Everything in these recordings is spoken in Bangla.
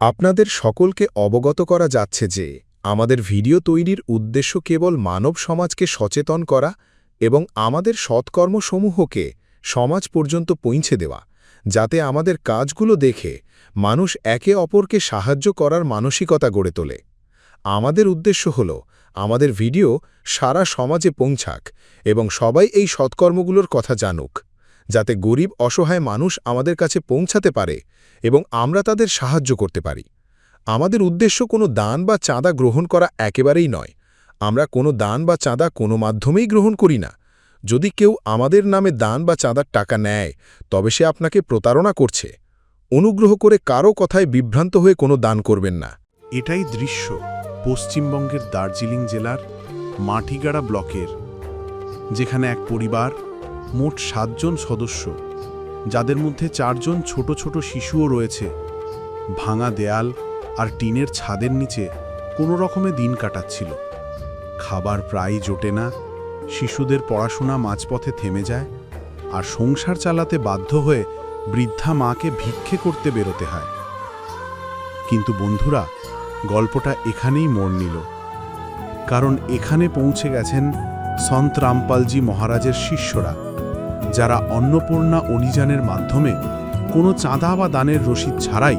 আপনাদের সকলকে অবগত করা যাচ্ছে যে, আমাদের ভিডিও তৈরির উদ্দেশ্য কেবল মানব সমাজকে সচেতন করা এবং আমাদের সৎকর্মসমূহকে সমাজ পর্যন্ত পৌঁছে দেওয়া, যাতে আমাদের কাজগুলো দেখে মানুষ একে অপরকে সাহায্য করার মানসিকতা গড়ে তোলে। আমাদের উদ্দেশ্য হল, আমাদের ভিডিও সারা সমাজে পৌঁছাক এবং সবাই এই সৎকর্মগুলোর কথা জানুক। যাতে গরিব অসহায় মানুষ আমাদের কাছে পৌঁছাতে পারে এবং আমরা তাদের সাহায্য করতে পারি। আমাদের উদ্দেশ্য কোনো দান বা চাঁদা গ্রহণ করা একেবারেই নয়। আমরা কোনো দান বা চাঁদা কোনো মাধ্যমেই গ্রহণ করি না। যদি কেউ আমাদের নামে দান বা চাঁদার টাকা নেয়, তবে সে আপনাকে প্রতারণা করছে। অনুগ্রহ করে কারও কথায় বিভ্রান্ত হয়ে কোনো দান করবেন না। এটাই দৃশ্য পশ্চিমবঙ্গের দার্জিলিং জেলার মাটিগাড়া ব্লকের, যেখানে এক পরিবার মোট সাতজন সদস্য, যাদের মধ্যে চারজন ছোট ছোট শিশুও রয়েছে। ভাঙা দেয়াল আর টিনের ছাদের নিচে কোনো রকমে দিন কাটাচ্ছিল। খাবার প্রায়ই জোটে না, শিশুদের পড়াশোনা মাঝপথে থেমে যায় আর সংসার চালাতে বাধ্য হয়ে বৃদ্ধা মাকে ভিক্ষে করতে বেরোতে হয়। কিন্তু বন্ধুরা, গল্পটা এখানেই মোড় নিল। কারণ এখানে পৌঁছে গেছেন সন্ত রামপালজি মহারাজের শিষ্যরা। যারা অন্নপূর্ণা অভিযানের মাধ্যমে কোনো চাঁদা বা দানের রসিদ ছাড়াই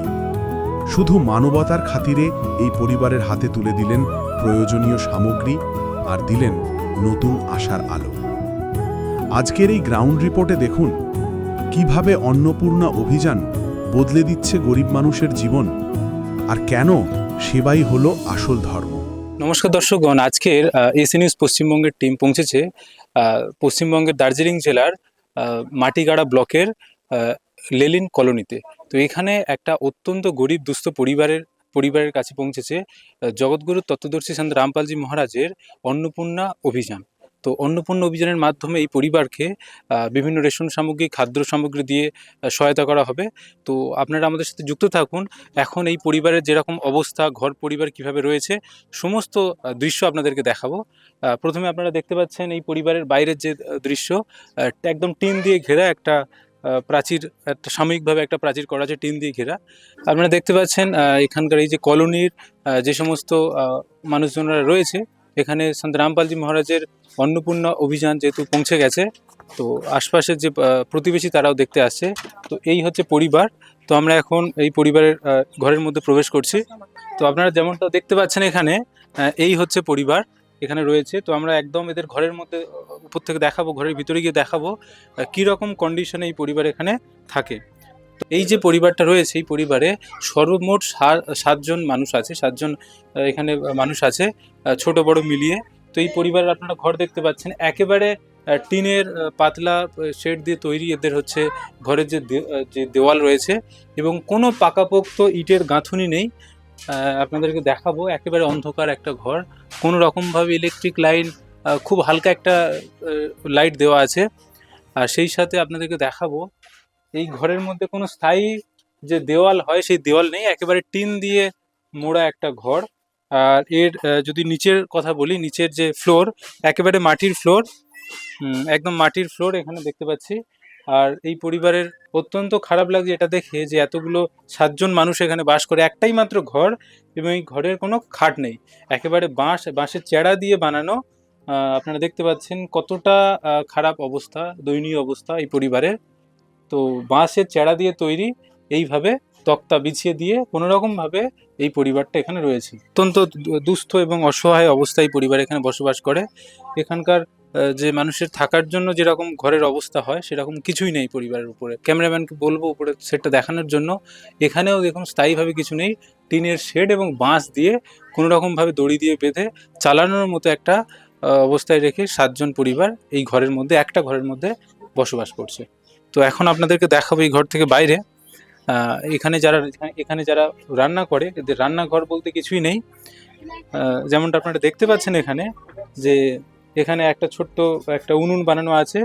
শুধু মানবতার খাতিরে এই পরিবারের হাতে তুলে দিলেন প্রয়োজনীয় সামগ্রী আর দিলেন নতুন আশার আলো। আজকের এই গ্রাউন্ড রিপোর্টে দেখুন কীভাবে অন্নপূর্ণা অভিযান বদলে দিচ্ছে গরিব মানুষের জীবন আর কেন সেবাই হলো আসল ধর্ম। নমস্কার দর্শকগণ, আজকের এসি নিউজ পশ্চিমবঙ্গের টিম পৌঁছেছে। পশ্চিমবঙ্গের দার্জিলিং জেলার মাটিগাড়া ব্লকের লেলিন কলোনিতে। তো এখানে একটা অত্যন্ত গরিব, দুস্থ পরিবারের পরিবারের কাছে পৌঁছেছে জগৎগুরু তত্ত্বদর্শী সন্ত রামপালজি মহারাজের অন্নপূর্ণা অভিযান। তো অন্নপূর্ণা অভিযানের মাধ্যমে এই পরিবারকে বিভিন্ন রেশন সামগ্রী, খাদ্য সামগ্রী দিয়ে সহায়তা করা হবে। তো আপনারা আমাদের সাথে যুক্ত থাকুন। এখন এই পরিবারের যেরকম অবস্থা, ঘর পরিবার কীভাবে রয়েছে, সমস্ত দৃশ্য আপনাদেরকে দেখাবো। প্রথমে আপনারা দেখতে পাচ্ছেন এই পরিবারের বাইরের যে দৃশ্য একদম টিন দিয়ে ঘেরা একটা প্রাচীর, একটা সাময়িকভাবে একটা প্রাচীর করা আছে টিন দিয়ে ঘেরা। আপনারা দেখতে পাচ্ছেন এখানকার এই যে কলোনির যে সমস্ত মানুষজনরা রয়েছে এখানে সন্ত রামপালজি মহারাজের অন্নপূর্ণা অভিযান যেহেতু পৌঁছে গেছে, তো আশপাশের যে প্রতিবেশী তারাও দেখতে আসছে। তো এই হচ্ছে পরিবার। তো আমরা এখন এই পরিবারের ঘরের মধ্যে প্রবেশ করছি। তো আপনারা যেমনটা দেখতে পাচ্ছেন এখানে এই হচ্ছে পরিবার এখানে রয়েছে। তো আমরা একদম এদের ঘরের মধ্যে, উপর থেকে দেখাবো, ঘরের ভিতরে গিয়ে দেখাবো কি রকম কন্ডিশনে এই পরিবার এখানে থাকে। এই যে পরিবারটা রয়েছে, এই পরিবারে সর্বমোট সাতজন মানুষ আছে, সাতজন এখানে মানুষ আছে ছোট বড় মিলিয়ে। তো এই পরিবারের আপনারা ঘর দেখতে পাচ্ছেন। একেবারে টিনের পাতলা শেড দিয়ে তৈরি এদের হচ্ছে ঘরের যে যে দেওয়াল রয়েছে এবং কোনো পাকাপোক্ত ইটের গাঁথুনি নেই। আপনাদেরকে দেখাবো, একেবারে অন্ধকার একটা ঘর। কোনো রকমভাবে ইলেকট্রিক লাইন খুব হালকা একটা লাইট দেওয়া আছে। আর সেই সাথে আপনাদেরকে দেখাবো এই ঘরের মধ্যে কোনো স্থায়ী যে দেওয়াল হয়, সেই দেওয়াল নেই। একেবারে টিন দিয়ে মোড়া একটা ঘর। আর এর যদি নিচের কথা বলি, নিচের যে ফ্লোর, একেবারে মাটির ফ্লোর একদম মাটির ফ্লোর এখানে দেখতে পাচ্ছি। আর এই পরিবারের অত্যন্ত খারাপ লাগছে এটা দেখে যে এতগুলো সাতজন মানুষ এখানে বাস করে। একটাই মাত্র ঘর এবং এই ঘরের কোনো খাট নেই। একেবারে বাঁশ, বাঁশের চেড়া দিয়ে বানানো। আপনারা দেখতে পাচ্ছেন কতটা খারাপ অবস্থা, দয়নীয় অবস্থা এই পরিবারের। তো বাঁশের চেড়া দিয়ে তৈরি এইভাবে তক্তা বিছিয়ে দিয়ে কোনো রকম ভাবে এই পরিবারটা এখানে রয়েছে। অত্যন্ত দুস্থ এবং অসহায় অবস্থায় পরিবার এখানে বসবাস করে। এখানকার যে মানুষের থাকার জন্য যেরকম ঘরের অবস্থা হয়, সেরকম কিছুই নেই পরিবারের উপরে। ক্যামেরাম্যানকে বলব উপরে সেটটা দেখানোর জন্য। এখানেও দেখুন স্থায়ীভাবে কিছু নেই। টিনের শেড এবং বাঁশ দিয়ে কোনো রকমভাবে দড়ি দিয়ে বেঁধে চালানোর মতো একটা অবস্থায় রেখে সাতজন পরিবার এই ঘরের মধ্যে, একটা ঘরের মধ্যে বসবাস করছে। তো এখন আপনাদেরকে দেখাবো এই ঘর থেকে বাইরে। এখানে যারা এখানে যারা রান্না করে, এদের রান্নাঘর বলতে কিছুই নেই। যেমনটা আপনারা দেখতে পাচ্ছেন এখানে যে এখানে একটা ছোট্ট একটা উনুন বানানো আছে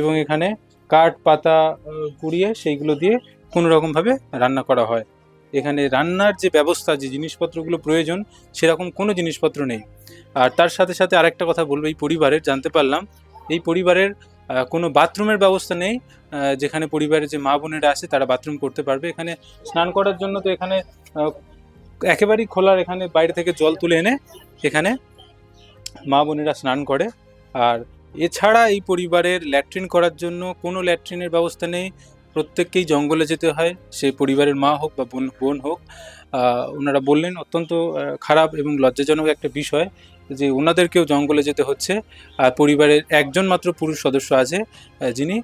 এবং এখানে কাঠ, পাতা কুড়িয়ে সেইগুলো দিয়ে কোনো রকমভাবে রান্না করা হয়। এখানে রান্নার যে ব্যবস্থা, যে জিনিসপত্রগুলো প্রয়োজন, সেরকম কোনো জিনিসপত্র নেই। আর তার সাথে সাথে আরেকটা কথা বলব, এই পরিবারের, জানতে পারলাম, এই পরিবারের কোনো বাথরুমের ব্যবস্থা নেই যেখানে পরিবারের যে মা বোনেরা আছে তারা বাথরুম করতে পারবে। এখানে স্নান করার জন্য তো এখানে একেবারেই খোলার এখানে বাইরে থেকে জল তুলে এনে এখানে মা বোনেরা স্নান করে। আর এছাড়া এই পরিবারের ল্যাট্রিন করার জন্য কোনো ল্যাট্রিনের ব্যবস্থা নেই। প্রত্যেককেই জঙ্গলে যেতে হয়, সে পরিবারের মা হোক বা বোন বোন হোক ওনারা বললেন অত্যন্ত খারাপ এবং লজ্জাজনক একটা বিষয় যে ওনাদেরকেও জঙ্গলে যেতে হচ্ছে আর পরিবারের একজন মাত্র পুরুষ সদস্য আছে যিনি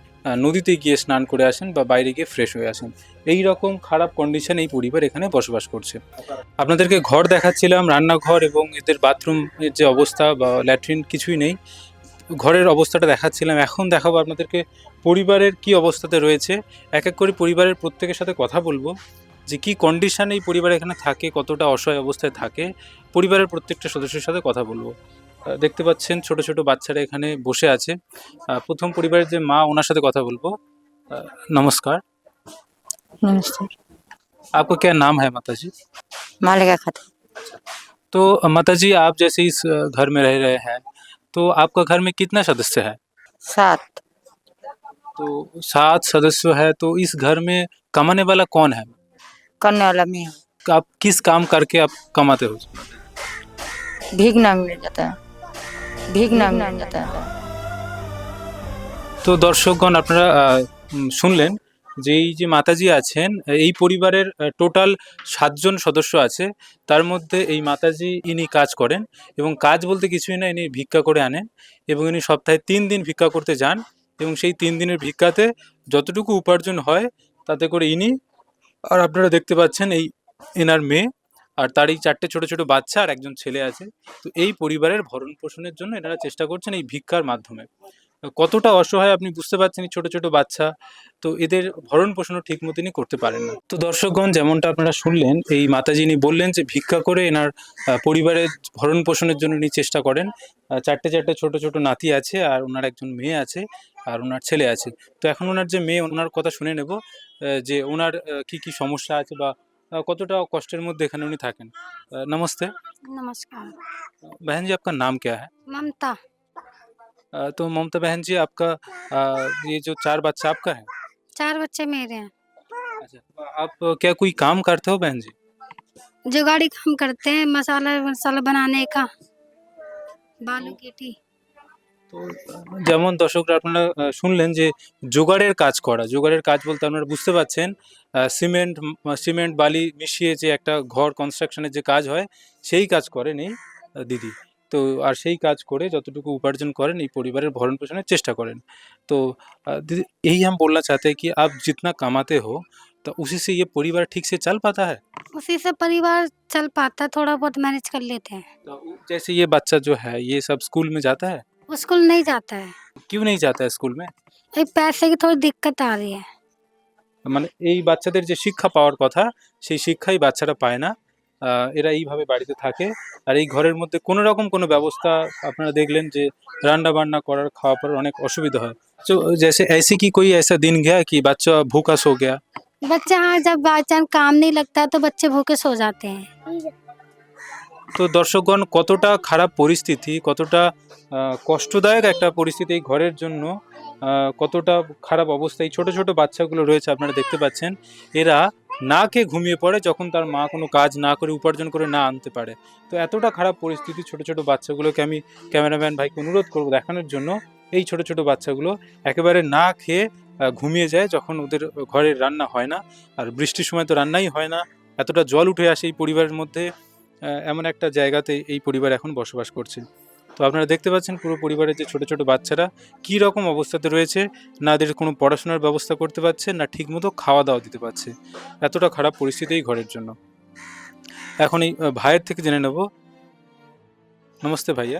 নদীতে গিয়ে স্নান করে আসেন বা বাইরে গিয়ে ফ্রেশ হয়ে আসেন। এই রকম খারাপ কন্ডিশন এই পরিবার এখানে বসবাস করছে। আপনাদেরকে ঘর দেখাচ্ছিলাম, রান্নাঘর এবং এদের বাথরুমের যে অবস্থা বা ল্যাট্রিন কিছুই নেই। ঘরের অবস্থাটা দেখাচ্ছিলাম এখন দেখাবো আপনাদেরকে পরিবারের কি অবস্থাতে রয়েছে এক এক করে পরিবারের প্রত্যেকের সাথে কথা বলবো যে কি কন্ডিশন এই পরিবার এখানে থাকে কতটা অসহায় অবস্থায় থাকে পরিবারের প্রত্যেকটা সদস্যের সাথে কথা বলবো আহ, দেখতে পাচ্ছেন ছোট ছোট বাচ্চারা এখানে বসে আছে আহ, প্রথম পরিবারের যে মা ওনার সাথে কথা বলবো আহ, নমস্কার नमस्ते आपका क्या नाम है माता जी मालिका खातून तो माता जी आप जैसे इस अ, घर में रह रहे हैं तो आपका घर में कितना सदस्य है सात तो सात सदस्य है तो इस घर में कमाने वाला कौन है करने वाला मैं हूँ आप किस काम करके आप कमाते हो भीख ना मिल जाता है भीख ना मिल जाता है তো দর্শকগণ আপনারা আহ, উম, শুনলেন যে এই যে মাতাজি আছেন, এই পরিবারের টোটাল সাতজন সদস্য আছে। তার মধ্যে এই মাতাজি ইনি কাজ করেন এবং কাজ বলতে কিছুই না, ইনি ভিক্ষা করে আনেন এবং ইনি সপ্তাহে তিন দিন ভিক্ষা করতে যান এবং সেই তিন দিনের ভিক্ষাতে যতটুকু উপার্জন হয়, তাতে করে ইনি, আর আপনারা দেখতে পাচ্ছেন এই এনার মেয়ে, আর তার এই চারটে ছোট ছোট বাচ্চা আর একজন ছেলে আছে। তো এই পরিবারের ভরণ পোষণের জন্য এনারা চেষ্টা করছেন এই ভিক্ষার মাধ্যমে। কতটা অসহায় আপনি বুঝতে পারছেন এই ছোট ছোট বাচ্চা তো এদের ভরণ পোষণও ঠিক মতনই করতে পারেন না তো দর্শকগণ যেমনটা আপনারা শুনলেন এই মাতাজিনি বললেন যে ভিক্ষা করে এনার আহ, পরিবারের ভরণ পোষণের জন্য উনি চেষ্টা করেন আহ, চারটে চারটে ছোট ছোট নাতি আছে আর ওনার একজন মেয়ে আছে আর ওনার ছেলে আছে তো এখন ওনার যে মেয়ে ওনার কথা শুনে নেব আহ, যে ওনার আহ, কি কি সমস্যা আছে বা আহ, কতটা কষ্টের মধ্যে এখানে উনি থাকেন আহ, নমস্তে नमस्कार बहन जी आपका नाम क्या है ममता अ, तो ममता बहन जी आपका अ, ये जो चार बच्चा आपका है चार बच्चे मेरे हैं अच्छा आप क्या कोई काम करते हो बहन जी जुगाड़ी काम करते हैं मसाला मसाला बनाने का बालू गिटी তো যেমন দর্শকরা আপনারা আহ, শুনলেন যে জোগাড়ের কাজ করা জোগাড়ের কাজ বলতে আপনারা বুঝতে পারছেন আহ, সিমেন্ট উম, সিমেন্ট বালি মিশিয়ে যে একটা ঘর কনস্ট্রাকশনের যে কাজ হয় সেই কাজ করেন এই আহ, দিদি তো আর সেই কাজ করে যতটুকু উপার্জন করেন এই পরিবারের ভরণ পোষণের চেষ্টা করেন তো আহ, दीदी यही हम बोलना चाहते हैं कि आप जितना कमाते हो तो उसी से ये परिवार ठीक से चल पाता है उसी से परिवार चल पाता है थोड़ा बहुत मैनेज कर लेते हैं तो जैसे ये बच्चा जो है ये सब स्कूल में जाता है वो स्कूल नहीं जाता है क्यों नहीं जाता है स्कूल में ये पैसे की थोड़ी दिक्कत आ रही है মানে এই বাচ্চাদের যে শিক্ষা পাওয়ার কথা সেই শিক্ষাই বাচ্চারা পায় না আহ, এরা এইভাবে বাড়িতে থাকে আর এই ঘরের মধ্যে কোনো রকম কোনো ব্যবস্থা আপনারা দেখলেন যে রান্না বান্না করার খাওয়া পড়ার অনেক অসুবিধা হয় তো जैसे ऐसी की कोई ऐसा दिन गया कि बच्चा भूखा सो गया बच्चे हाँ जब बाई चांस काम नहीं लगता है तो बच्चे भूखे सो जाते हैं তো দর্শকগণ কতটা খারাপ পরিস্থিতি কতটা আহ, কষ্টদায়ক একটা পরিস্থিতি এই ঘরের জন্য আহ, কতটা খারাপ অবস্থা এই ছোট ছোট বাচ্চাগুলো রয়েছে আপনারা দেখতে পাচ্ছেন এরা না খেয়ে ঘুমিয়ে পড়ে যখন তার মা কোনো কাজ না করে উপার্জন করে না আনতে পারে। তো এতটা খারাপ পরিস্থিতি ছোট ছোট বাচ্চাগুলোকে আমি ক্যামেরাম্যান ভাইকে অনুরোধ করব দেখানোর জন্য। এই ছোট ছোট বাচ্চাগুলো একেবারে না খেয়ে ঘুমিয়ে যায় যখন ওদের ঘরের রান্না হয় না। আর বৃষ্টির সময় তো রান্নাই হয় না। এতটা জল উঠে আসে এই পরিবারের মধ্যে। এমন একটা জায়গাতে এই পরিবার এখন বসবাস করছে। তো আপনারা দেখতে পাচ্ছেন পুরো পরিবারের যে ছোট ছোট বাচ্চারা কী রকম অবস্থাতে রয়েছে না এদের কোনো পড়াশোনার ব্যবস্থা করতে পারছে না ঠিকমতো খাওয়া দাওয়া দিতে পারছে এতটা খারাপ পরিস্থিতি এই ঘরের জন্য এখন এই আহ, ভাইয়ের থেকে জেনে নেব नमस्ते भैया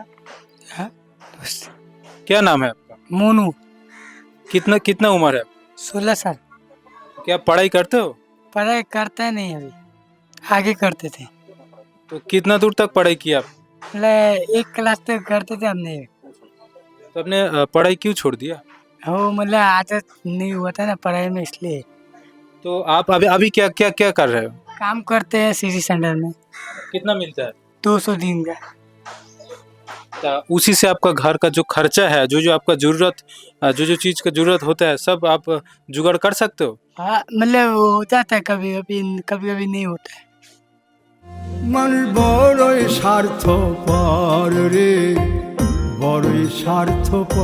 हाँ? क्या नाम है आपका मोनू कितना कितना उम्र है सोलह साल क्या आप पढ़ाई करते हो पढ़ाई करते नहीं अभी आगे करते थे तो कितना दूर तक पढ़ाई की आप मतलब एक क्लास तक करते थे हमने। तो आपने अ, पढ़ाई क्यों छोड़ दिया? वो मतलब आदत नहीं हुआ था ना पढ़ाई में इसलिए। तो आप अभी अभी क्या क्या क्या कर रहे हो? काम करते हैं सिटी सेंटर में। कितना मिलता है? दो सौ दिन का। तो उसी से आपका घर का जो खर्चा है जो जो आपका ज़रूरत अ, जो जो चीज़ का ज़रूरत होता है सब आप जुगाड़ कर सकते हो? हाँ मतलब वो होता था कभी कभी कभी कभी नहीं होता है। মানুষ বড়ই স্বার্থপর রে, বড়ই স্বার্থপর।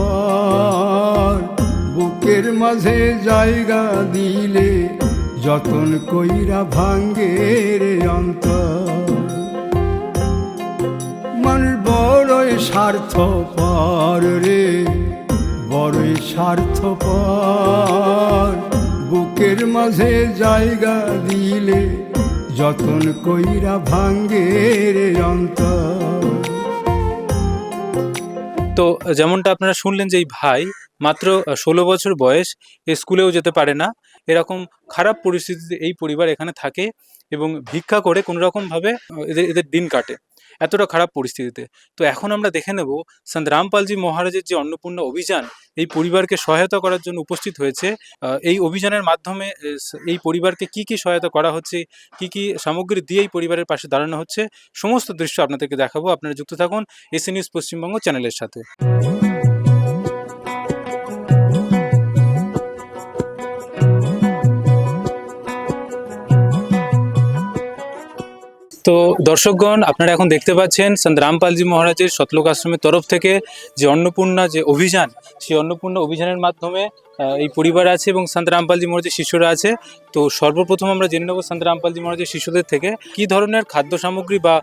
বুকের মাঝে জায়গা দিলে যতন কইরা ভাঙ্গে রে অন্তর। মানুষ বড়ই স্বার্থপর রে, বড়ই স্বার্থপর। বুকের মাঝে জায়গা দিলে যতন কইরা ভাঙ্গে রে অন্তর। তো যেমনটা আপনারা শুনলেন যে এই ভাই মাত্র ষোলো বছর বয়স স্কুলেও যেতে পারে না। এরকম খারাপ পরিস্থিতিতে এই পরিবার এখানে থাকে এবং ভিক্ষা করে কোনো রকমভাবে এদের এদের দিন কাটে। এতটা খারাপ পরিস্থিতিতে। তো এখন আমরা দেখে নেব সন্ত রামপালজি মহারাজের যে অন্নপূর্ণা অভিযান, এই পরিবারকে সহায়তা করার জন্য উপস্থিত হয়েছে। এই অভিযানের মাধ্যমে এই পরিবারকে কি কি সহায়তা করা হচ্ছে, কি কি সামগ্রী দিয়ে এই পরিবারের পাশে দাঁড়ানো হচ্ছে, সমস্ত দৃশ্য আপনাদেরকে দেখাবো। আপনারা যুক্ত থাকুন এসি নিউজ পশ্চিমবঙ্গ চ্যানেলের সাথে। তো দর্শকগণ আপনারা এখন দেখতে পাচ্ছেন সন্ত রামপালজি মহারাজের শতলোক আশ্রমের তরফ থেকে যে অন্নপূর্ণা যে অভিযান সেই অন্নপূর্ণা অভিযানের মাধ্যমে এই পরিবার আছে এবং সন্ত রামপালজি মহারাজের শিষ্যরা আছে। তো সর্বপ্রথম আমরা জেনে নেব সন্ত রামপালজি মহারাজের শিষ্যদের থেকে কি ধরনের খাদ্য সামগ্রী বা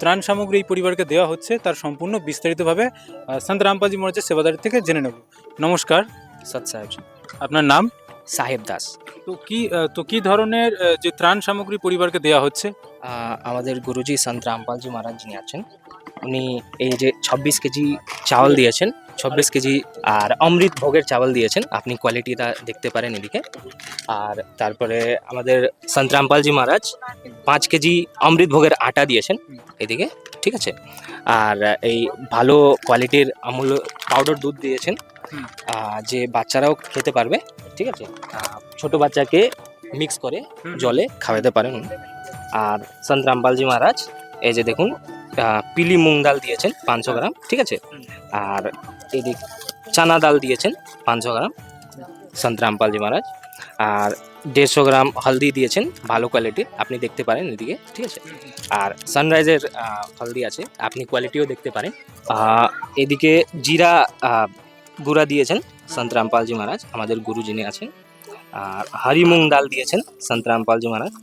ত্রাণ সামগ্রী এই পরিবারকে দেওয়া হচ্ছে তার সম্পূর্ণ বিস্তারিতভাবে সন্ত রামপালজি মহারাজের সেবাদারের থেকে জেনে নেব। নমস্কার সৎ সাহেব। আপনার নাম? সাহেব দাস। তো কি তো কি ধরনের যে ত্রাণ সামগ্রী পরিবারকে দেওয়া হচ্ছে? আমাদের গুরুজি সন্ত রামপালজি মহারাজ যিনি আছেন উনি এই যে ছাব্বিশ কেজি চাওয়াল দিয়েছেন ছাব্বিশ কেজি আর অমৃত ভোগের চাওয়াল দিয়েছেন আপনি কোয়ালিটিটা দেখতে পারেন এদিকে আর তারপরে আমাদের সন্ত রামপালজি মহারাজ পাঁচ কেজি অমৃত ভোগের আটা দিয়েছেন এদিকে ঠিক আছে আর এই ভালো কোয়ালিটির আমূল পাউডার দুধ দিয়েছেন। যে বাচ্চারাও খেতে পারবে ঠিক আছে ছোট বাচ্চাকে মিক্স করে জলে খাওয়াতে পারেন উনি। আর সন্ত রামপালজি মহারাজ, এই যে দেখুন পিলি মুগ ডাল দিয়েছেন পাঁচশো গ্রাম, ঠিক আছে? আর এদিক চানা ডাল দিয়েছেন পাঁচশো গ্রাম, সন্ত রামপালজি মহারাজ। আর দেড়শো গ্রাম হলদি দিয়েছেন, ভালো কোয়ালিটির আপনি দেখতে পারেন এদিকে, ঠিক আছে? আর সানরাইজের হলদি আছে, আপনি কোয়ালিটিও দেখতে পারেন। এদিকে জিরা গুঁড়া দিয়েছেন সন্ত রামপালজি মহারাজ, আমাদের গুরু যিনি আছেন। আর হরি মুগ ডাল দিয়েছেন সন্ত রামপালজি মহারাজ।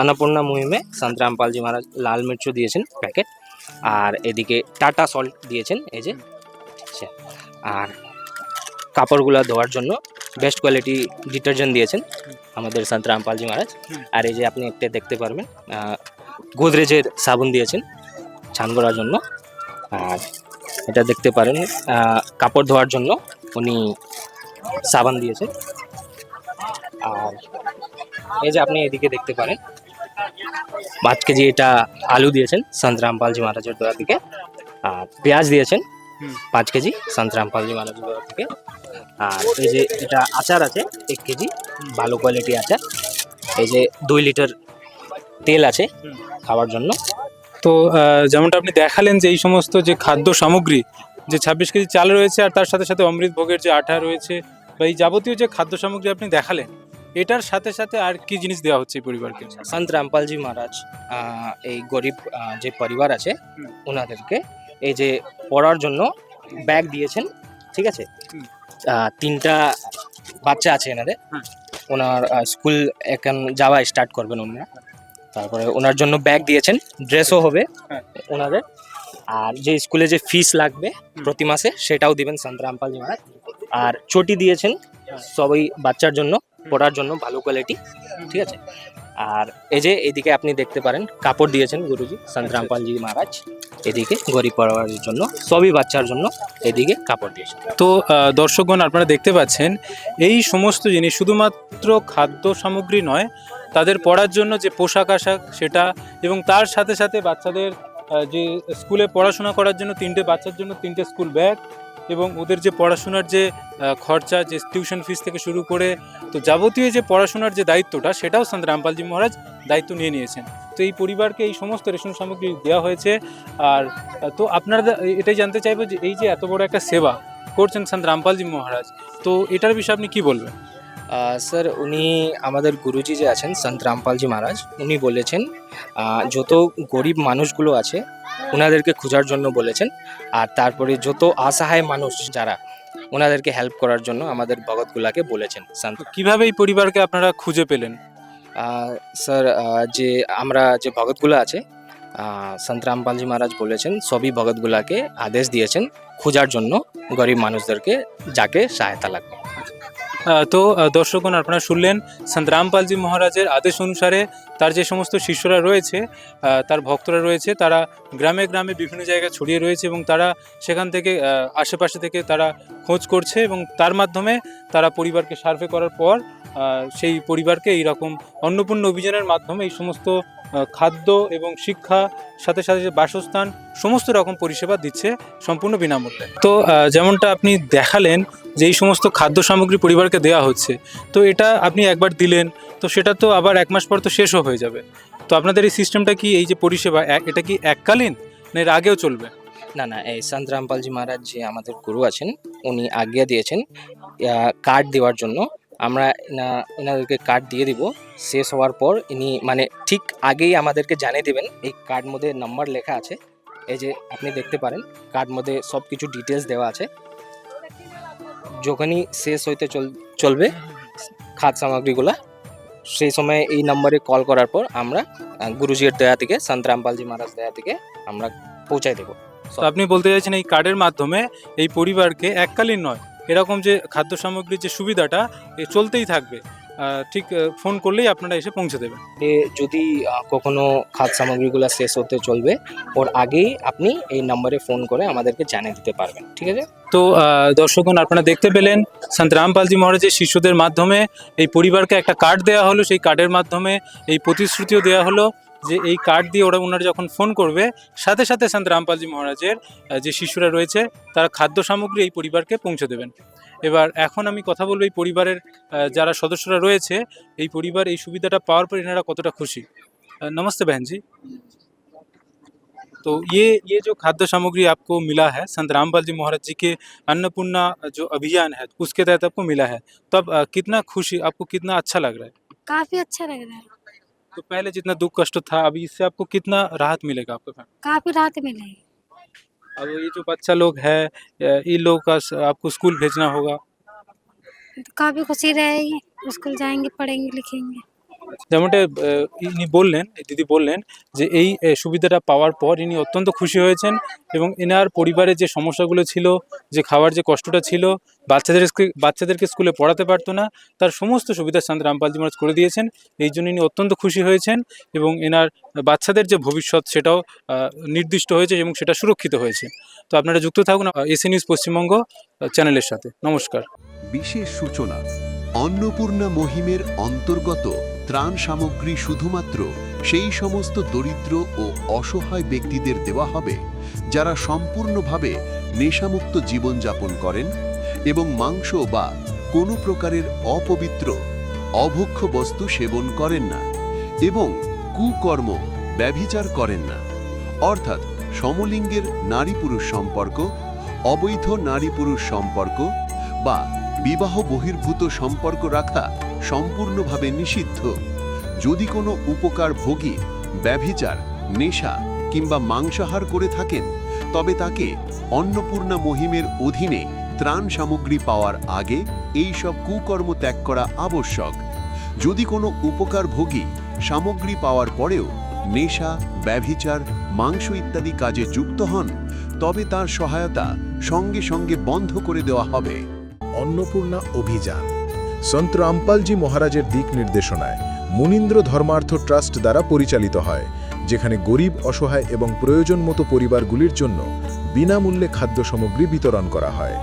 আনাপূর্ণা মুহিমে সন্ত রামপালজি মহারাজ লাল মির্চও দিয়েছেন প্যাকেট। আর এদিকে টাটা সল্ট দিয়েছেন, এই যে আর কাপড়গুলো ধোয়ার জন্য বেস্ট কোয়ালিটি ডিটারজেন্ট দিয়েছেন আমাদের সন্ত রামপালজি মহারাজ। আর এই যে আপনি একটা দেখতে পারবেন গোদরেজের সাবুন দিয়েছেন ছান করার জন্য। আর এটা দেখতে পারেন কাপড় ধোয়ার জন্য উনি সাবান দিয়েছেন। আর এই যে আপনি এদিকে দেখতে পারেন পাঁচ কেজি এটা আলু দিয়েছেন সন্ত রামপালজি মহারাজের দোয়া থেকে। আর পেঁয়াজ দিয়েছেন পাঁচ কেজি সন্ত রামপালজি মহারাজের দোয়া থেকে। আর এই যে এটা আচার আছে এক কেজি ভালো কোয়ালিটি আচার। এই যে দুই লিটার তেল আছে খাওয়ার জন্য। তো যেমনটা আপনি দেখালেন যে এই সমস্ত যে খাদ্য সামগ্রী যে ছাব্বিশ কেজি চাল রয়েছে আর তার সাথে সাথে অমৃত ভোগের যে আঠা রয়েছে বা এই যাবতীয় যে খাদ্য সামগ্রী আপনি দেখালেন এটার সাথে সাথে আর কি জিনিস দেওয়া হচ্ছে এই পরিবারকে? সন্ত রামপালজি মহারাজ এই গরিব যে পরিবার আছে ওনাদেরকে এই যে পড়ার জন্য ব্যাগ দিয়েছেন ঠিক আছে? তিনটা বাচ্চা আছে এনাদের। ওনার স্কুল এখন যাওয়া স্টার্ট করবেন ওনারা। তারপরে ওনার জন্য ব্যাগ দিয়েছেন ড্রেসও হবে হ্যাঁ। ওনাদের। আর যে স্কুলে যে ফিস লাগবে প্রতি মাসে সেটাও দিবেন সন্ত রামপালজি মহারাজ। আর চটি দিয়েছেন হ্যাঁ। সবাই বাচ্চার জন্য। পড়ার জন্য ভালো কোয়ালিটি ঠিক আছে? আর এই যে এদিকে আপনি দেখতে পারেন কাপড় দিয়েছেন গুরুজি সন্ত রামপালজি মহারাজ। এদিকে গরিব পরিবারের জন্য সবই বাচ্চার জন্য এদিকে কাপড় দিয়েছেন। তো দর্শকগণ আপনারা দেখতে পাচ্ছেন এই সমস্ত জিনিস শুধুমাত্র খাদ্য সামগ্রী নয় তাদের পড়ার জন্য যে পোশাক আশাক সেটা এবং তার সাথে সাথে বাচ্চাদের যে স্কুলে পড়াশোনা করার জন্য তিনটে বাচ্চার জন্য তিনটে স্কুল ব্যাগ এবং ওদের যে পড়াশোনার যে খরচা, যে টিউশন ফিস থেকে শুরু করে, তো যাবতীয় যে পড়াশোনার যে দায়িত্বটা, সেটাও সন্ত রামপালজি মহারাজ দায়িত্ব নিয়ে নিয়েছেন। তো এই পরিবারকে এই সমস্ত রেশন সামগ্রী দেওয়া হয়েছে। আর তো আপনারা এটাই জানতে চাইব যে এই যে এত বড় একটা সেবা করছেন সন্ত রামপালজি মহারাজ, তো এটার বিষয়ে আপনি কি বলবেন? স্যার উনি আমাদের গুরুজি যে আছেন সন্ত রামপালজি মহারাজ উনি বলেছেন যত গরিব মানুষগুলো আছে ওনাদেরকে খোঁজার জন্য বলেছেন আর তারপরে যত অসহায় মানুষ যারা ওনাদেরকে হেল্প করার জন্য আমাদের ভগতগুলাকে বলেছেন সন্ত কীভাবে এই পরিবারকে আপনারা খুঁজে পেলেন? স্যার যে আমরা যে ভগতগুলো আছে সন্ত রামপালজি মহারাজ বলেছেন সবই ভগতগুলাকে আদেশ দিয়েছেন খোঁজার জন্য গরিব মানুষদেরকে যাকে সহায়তা লাগবে। তো দর্শকগণ আপনারা শুনলেন সন্ত রামপালজি মহারাজের আদেশ অনুসারে তার যে সমস্ত শিষ্যরা রয়েছে তার ভক্তরা রয়েছে, তারা গ্রামে গ্রামে বিভিন্ন জায়গায় ছড়িয়ে রয়েছে এবং তারা সেখান থেকে আশেপাশে থেকে তারা খোঁজ করছে এবং তার মাধ্যমে তারা পরিবারকে সার্ভে করার পর সেই পরিবারকে এইরকম অন্নপূর্ণ অভিযানের মাধ্যমে এই সমস্ত খাদ্য এবং শিক্ষা, সাথে সাথে যে বাসস্থান, সমস্ত রকম পরিষেবা দিচ্ছে সম্পূর্ণ বিনামূল্যে। তো যেমনটা আপনি দেখালেন যে এই সমস্ত খাদ্য সামগ্রী পরিবারকে দেওয়া হচ্ছে, তো এটা আপনি একবার দিলেন, তো সেটা তো আবার এক মাস পর তো শেষও হয়ে যাবে। তো আপনাদের এই সিস্টেমটা কি, এই যে পরিষেবা এটা কি এককালীন, না এর আগেও চলবে? না না, এই সন্ত রামপালজি মহারাজ যে আমাদের গুরু আছেন, উনি আজ্ঞা দিয়েছেন কার্ড দেওয়ার জন্য আমরা এনাদেরকে কার্ড দিয়ে দিব। শেষ হওয়ার পর ইনি মানে ঠিক আগেই আমাদেরকে জানিয়ে দেবেন, এই কার্ড মধ্যে নাম্বার লেখা আছে। এই যে আপনি দেখতে পারেন কার্ড মধ্যে সব কিছু ডিটেলস দেওয়া আছে। যখনই শেষ হইতে চল, চলবে খাদ সামগ্রীগুলা, সেই সময় এই নম্বরে কল করার পর আমরা গুরুজির দয়া থেকে, সন্ত রামপালজি মহারাজ দয়া থেকে আমরা পৌঁছাই দেবো। আপনি বলতে চাইছেন এই কার্ডের মাধ্যমে এই পরিবারকে এককালীন নয় এরকম যে খাদ্য সামগ্রীর যে সুবিধাটা এ চলতেই থাকবে। ঠিক ফোন করলেই আপনারা এসে পৌঁছে দেবেন। যদি কখনো খাদ্য সামগ্রীগুলো শেষ হতে চলবে ওর আগেই আপনি এই নম্বরে ফোন করে আমাদেরকে জানিয়ে দিতে পারবেন। ঠিক আছে? তো দর্শকগণ আপনারা দেখতে পেলেন সন্ত রামপালজি মহারাজের শিষ্যদের মাধ্যমে এই পরিবারকে একটা কার্ড দেওয়া হলো। সেই কার্ডের মাধ্যমে এই প্রতিশ্রুতিও দেওয়া হলো। যে এই কার্ড দিয়ে ওরা ওনারা যখন ফোন করবে সাথে সাথে সন্ত রামপালজি মহারাজের আহ, যে শিষ্যরা রয়েছে তারা খাদ্য সামগ্রী এই পরিবারকে পৌঁছে দেবেন এবার এখন আমি কথা বলবো এই পরিবারের আহ, যারা সদস্যরা রয়েছে এই পরিবার এই সুবিধাটা পাওয়ার পর এনারা কতটা খুশি আহ, नमस्ते बहन जी तो ये ये जो खाद्य सामग्री आपको मिला है संत रामपाल जी महाराज जी के अन्नपूर्णा जो अभियान है उसके तहत आपको मिला है तब अ, कितना खुशी आपको कितना अच्छा लग रहा है काफी अच्छा लग रहा है तो पहले जितना दुख कष्ट था अभी इससे आपको कितना राहत मिलेगा आपको काफ़ी राहत मिलेगी। अब ये जो बच्चा लोग है ये इन लोग का आपको स्कूल भेजना होगा। तो काफ़ी खुशी रहेगी स्कूल जाएँगे पढ़ेंगे लिखेंगे। যেমনটা ইনি বললেন দিদি বললেন যে এই সুবিধাটা পাওয়ার পর ইনি অত্যন্ত খুশি হয়েছেন এবং এনার পরিবারের যে সমস্যাগুলো ছিল, যে খাওয়ার যে কষ্টটা ছিল, বাচ্চাদের বাচ্চাদেরকে স্কুলে পড়াতে পারতো না, তার সমস্ত সুবিধা শান্ত রামপালজি মহারাজ করে দিয়েছেন। এই জন্য ইনি অত্যন্ত খুশি হয়েছেন এবং এনার বাচ্চাদের যে ভবিষ্যৎ সেটাও নির্দিষ্ট হয়েছে এবং সেটা সুরক্ষিত হয়েছে। তো আপনারা যুক্ত থাকুন এসএ নিউজ পশ্চিমবঙ্গ চ্যানেলের সাথে। নমস্কার। বিশেষ সূচনা, অন্নপূর্ণা মহিমের অন্তর্গত ত্রাণ সামগ্রী শুধুমাত্র সেই সমস্ত দরিদ্র ও অসহায় ব্যক্তিদের দেওয়া হবে, যারা সম্পূর্ণভাবে নেশামুক্ত জীবনযাপন করেন এবং মাংস বা কোনো প্রকারের অপবিত্র, অভক্ষ বস্তু সেবন করেন না এবং কুকর্ম ব্যভিচার করেন না। অর্থাৎ সমলিঙ্গের নারী পুরুষ সম্পর্ক, অবৈধ নারী পুরুষ সম্পর্ক বা বিবাহ বহির্ভূত সম্পর্ক রাখা সম্পূর্ণভাবে নিষিদ্ধ। যদি কোনো উপকার ভোগী, ব্যভিচার, নেশা কিংবা মাংসাহার করে থাকেন, তবে তাকে অন্নপূর্ণা মহিমের অধীনে ত্রাণ সামগ্রী পাওয়ার আগে এই সব কুকর্ম ত্যাগ করা আবশ্যক। যদি কোনো উপকার ভোগী সামগ্রী পাওয়ার পরেও নেশা, ব্যভিচার, মাংস ইত্যাদি কাজে যুক্ত হন, তবে তার সহায়তা সঙ্গে সঙ্গে বন্ধ করে দেওয়া হবে। অন্নপূর্ণা অভিযান সন্ত রামপালজি মহারাজের দিক নির্দেশনায় মুনীন্দ্র ধর্মার্থ ট্রাস্ট দ্বারা পরিচালিত হয়, যেখানে গরিব, অসহায় এবং প্রয়োজন মতো পরিবারগুলির জন্য বিনামূল্যে খাদ্য সামগ্রী বিতরণ করা হয়।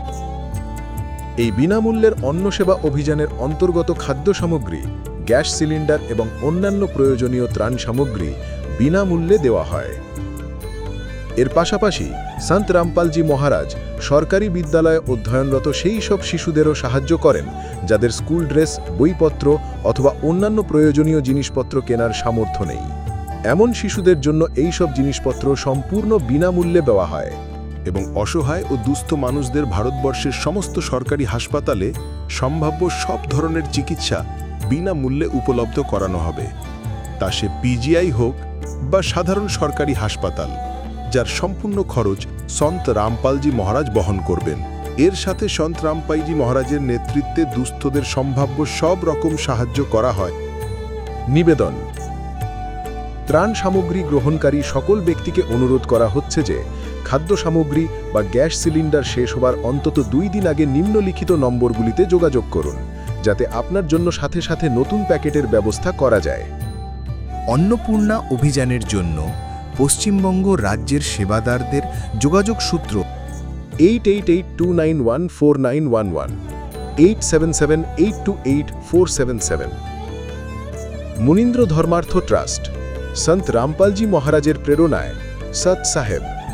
এই বিনামূল্যের অন্ন সেবা অভিযানের অন্তর্গত খাদ্য সামগ্রী গ্যাস সিলিন্ডার এবং অন্যান্য প্রয়োজনীয় ত্রাণ সামগ্রী বিনামূল্যে দেওয়া হয়। এর পাশাপাশি সন্ত রামপালজি মহারাজ সরকারি বিদ্যালয়ে অধ্যয়নরত সেই সব শিশুদেরও সাহায্য করেন, যাদের স্কুল ড্রেস, বইপত্র অথবা অন্যান্য প্রয়োজনীয় জিনিসপত্র কেনার সামর্থ্য নেই। এমন শিশুদের জন্য এই সব জিনিসপত্র সম্পূর্ণ বিনামূল্যে দেওয়া হয় এবং অসহায় ও দুস্থ মানুষদের ভারতবর্ষের সমস্ত সরকারি হাসপাতালে সম্ভাব্য সব ধরনের চিকিৎসা বিনামূল্যে উপলব্ধ করানো হবে। তা সে পিজিআই হোক বা সাধারণ সরকারি হাসপাতাল। যার সম্পূর্ণ খরচ সন্ত রামপালজি মহারাজ বহন করবেন। এর সাথে সন্ত রামপাইজি মহারাজের নেতৃত্বে দুস্থদের সম্ভাব্য সব রকম সাহায্য করা হয়। নিবেদন। ত্রাণ সামগ্রী গ্রহণকারী সকল ব্যক্তিকে অনুরোধ করা হচ্ছে যে, খাদ্য সামগ্রী বা গ্যাস সিলিন্ডার শেষ হবার অন্তত দুই দিন আগে নিম্নলিখিত নম্বরগুলিতে যোগাযোগ করুন, যাতে আপনার জন্য সাথে সাথে নতুন প্যাকেটের ব্যবস্থা করা যায়। অন্নপূর্ণা অভিযানের জন্য পশ্চিমবঙ্গ রাজ্যের সেবাদারদের যোগাযোগ সূত্র eight eight eight two nine one four nine one one eight seven seven eight two eight four seven seven Munindra Dharmarth trust, Sant Rampalji মহারাজের প্রেরণায় সৎ সাহেব